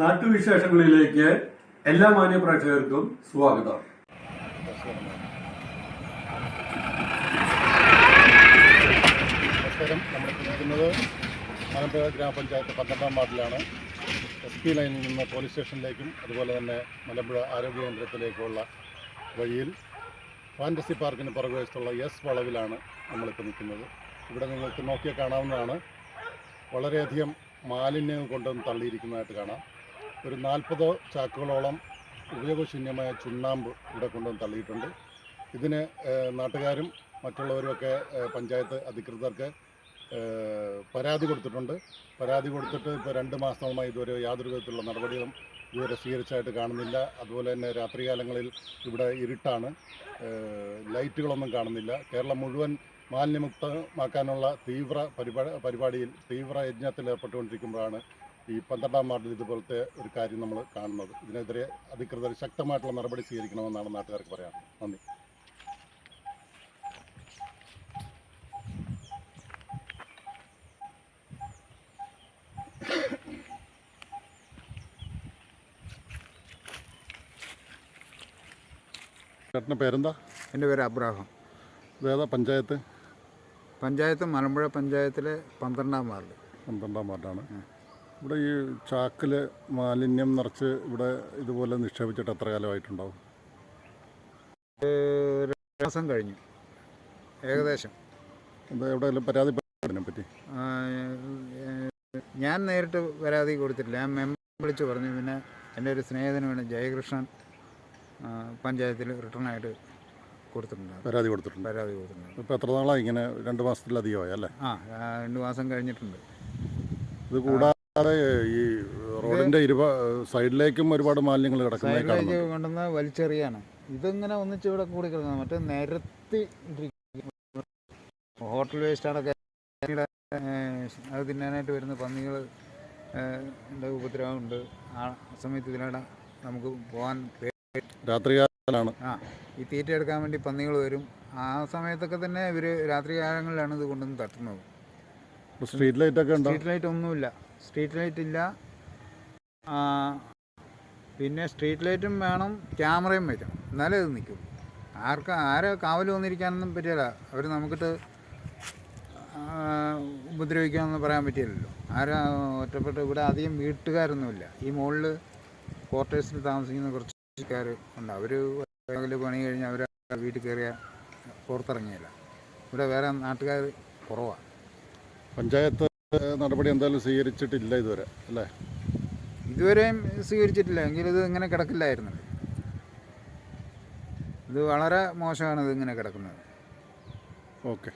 നാട്ടുവിശേഷങ്ങളിലേക്ക് എല്ലാ മാന്യപ്രേക്ഷകർക്കും സ്വാഗതം. നമസ്കാരം. ഗ്രാമപഞ്ചായത്ത് പന്ത്രണ്ടാം വാർഡിലാണ്. എസ് പി ലൈനിൽ നിന്ന് പോലീസ് സ്റ്റേഷനിലേക്കും അതുപോലെ തന്നെ മലമ്പുഴ ആരോഗ്യ കേന്ദ്രത്തിലേക്കുള്ള വഴിയിൽ ഫാന്റസി പാർക്കിന് പുറകുവശത്തുള്ള എസ് വളവിലാണ് നമ്മളിപ്പോൾ നിൽക്കുന്നത്. ഇവിടെ നിങ്ങൾക്ക് നോക്കിയാൽ കാണാവുന്നതാണ്. വളരെയധികം മാലിന്യങ്ങൾ കൊണ്ടുവന്ന് തള്ളിയിരിക്കുന്നതായിട്ട് കാണാം. ഒരു നാൽപ്പതോ ചാക്കുകളോളം ഉപയോഗശൂന്യമായ ചുണ്ണാമ്പ് ഇവിടെ കൊണ്ടുവന്ന് തള്ളിയിട്ടുണ്ട്. ഇതിന് നാട്ടുകാരും മറ്റുള്ളവരുമൊക്കെ പഞ്ചായത്ത് അധികൃതർക്ക് പരാതി കൊടുത്തിട്ടുണ്ട്. പരാതി കൊടുത്തിട്ട് ഇപ്പോൾ രണ്ട് മാസമായി ഇതുവരെ യാതൊരു വിധത്തിലുള്ള നടപടികളും ഇതുവരെ സ്വീകരിച്ചായിട്ട് കാണുന്നില്ല. അതുപോലെ തന്നെ രാത്രികാലങ്ങളിൽ ഇവിടെ ഇരുട്ടാണ്. ലൈറ്റുകളൊന്നും കാണുന്നില്ല. കേരളം മുഴുവൻ മാലിന്യമുക്തമാക്കാനുള്ള തീവ്ര പരിപാടി പരിപാടിയിൽ തീവ്ര യജ്ഞത്തിൽ ഏർപ്പെട്ടുകൊണ്ടിരിക്കുമ്പോഴാണ് ഈ പന്ത്രണ്ടാം വാർഡിൽ ഇതുപോലത്തെ ഒരു കാര്യം നമ്മൾ കാണുന്നത്. ഇതിനെതിരെ അധികൃതർ ശക്തമായിട്ടുള്ള നടപടി സ്വീകരിക്കണമെന്നാണ് നാട്ടുകാർക്ക് പറയാൻ. നന്ദി. ചേട്ടന്റെ പേരെന്താ? എന്റെ പേര് അബ്രാഹാം. ഇതേതാ പഞ്ചായത്ത്? പഞ്ചായത്ത് മലമ്പുഴ പഞ്ചായത്തിലെ പന്ത്രണ്ടാം വാർഡ്. പന്ത്രണ്ടാം വാർഡാണ്. ഇവിടെ ഈ ചാക്കിൽ മാലിന്യം നിറച്ച് ഇവിടെ ഇതുപോലെ നിക്ഷേപിച്ചിട്ട് എത്ര കാലമായിട്ടുണ്ടാവും? മാസം കഴിഞ്ഞു. ഏകദേശം. അത് എവിടെയെങ്കിലും പരാതി പറ്റി? ഞാൻ നേരിട്ട് പരാതി കൊടുത്തിട്ടില്ല. ഞാൻ മെമ്പർ വിളിച്ച് പറഞ്ഞു. പിന്നെ എന്റെ ഒരു സ്നേഹിതനുമാണ് ജയകൃഷ്ണൻ പഞ്ചായത്തിൽ റിട്ടേൺ ആയിട്ട് കൊടുത്തിട്ടുണ്ട്. പരാതി കൊടുത്തിട്ടുണ്ട്. പരാതി കൊടുത്തിട്ടുണ്ട്. ഇപ്പോൾ എത്ര നാളായി ഇങ്ങനെ രണ്ട് മാസത്തിലധികമായി അല്ലേ? ആ, രണ്ട് മാസം കഴിഞ്ഞിട്ടുണ്ട്. ഇത് കൂടാതെ ഈ റോഡിന്റെ ഇരുപ സൈഡിലേക്കും ഒരുപാട് മാലിന്യങ്ങൾ കിടക്കുന്നതായി സൈഡിലേക്ക് കാണുന്നുണ്ട്. കൊണ്ടുവന്ന വലിച്ചെറിയാണ്. ഇതിങ്ങനെ ഒന്നിച്ച് ഇവിടെ കൂടി കിടക്കുന്നത് മറ്റേ നിരത്തി ഇട്ടിരിക്കുന്നു. ഹോട്ടൽ വേസ്റ്റാണൊക്കെ അത് തിന്നാനായിട്ട് വരുന്ന പന്നികൾ ഉപദ്രവമുണ്ട്. ആ സമയത്ത് ഇതിലൂടെ നമുക്ക് പോകാൻ പേ- രാത്രികാലാണ് ആ ഈ തീറ്റ എടുക്കാൻ വേണ്ടി പന്നികൾ വരും. ആ സമയത്തൊക്കെ തന്നെ ഇവർ രാത്രി കാലങ്ങളിലാണ് ഇത് കൊണ്ടുവന്ന് തട്ടുന്നത്. സ്ട്രീറ്റ് ലൈറ്റൊക്കെ ഉണ്ടോ? സ്ട്രീറ്റ് ലൈറ്റ് ഒന്നുമില്ല. സ്ട്രീറ്റ് ലൈറ്റ് ഇല്ല. പിന്നെ സ്ട്രീറ്റ് ലൈറ്റും വേണം ക്യാമറയും വേണം എന്നാലേ ഇത് നിൽക്കും. ആർക്ക് ആരെ കാവൽ വന്നിരിക്കാനൊന്നും പറ്റില്ല. അവർ നമുക്കിട്ട് ഉപദ്രവിക്കാമെന്ന് പറയാൻ പറ്റില്ലല്ലോ. ആരാ ഒറ്റപ്പെട്ട് ഇവിടെ അധികം വീട്ടുകാരൊന്നുമില്ല. ഈ മുകളിൽ ക്വാർട്ടേഴ്സിൽ താമസിക്കുന്ന കുറച്ച് കൃഷിക്കാർ ഉണ്ട് അവർ പണി കഴിഞ്ഞ് അവർ വീട്ടിൽ കയറിയ പുറത്തിറങ്ങിയില്ല. ഇവിടെ വേറെ നാട്ടുകാർ കുറവാണ് പഞ്ചായത്ത് നടപടി എന്തായാലും സ്വീകരിച്ചിട്ടില്ല ഇതുവരെ അല്ലേ? ഇതുവരെയും സ്വീകരിച്ചിട്ടില്ല. എങ്കിൽ ഇത് ഇങ്ങനെ കിടക്കില്ലായിരുന്നു. ഇത് വളരെ മോശമാണ് ഇത് ഇങ്ങനെ കിടക്കുന്നത്. ഓക്കെ.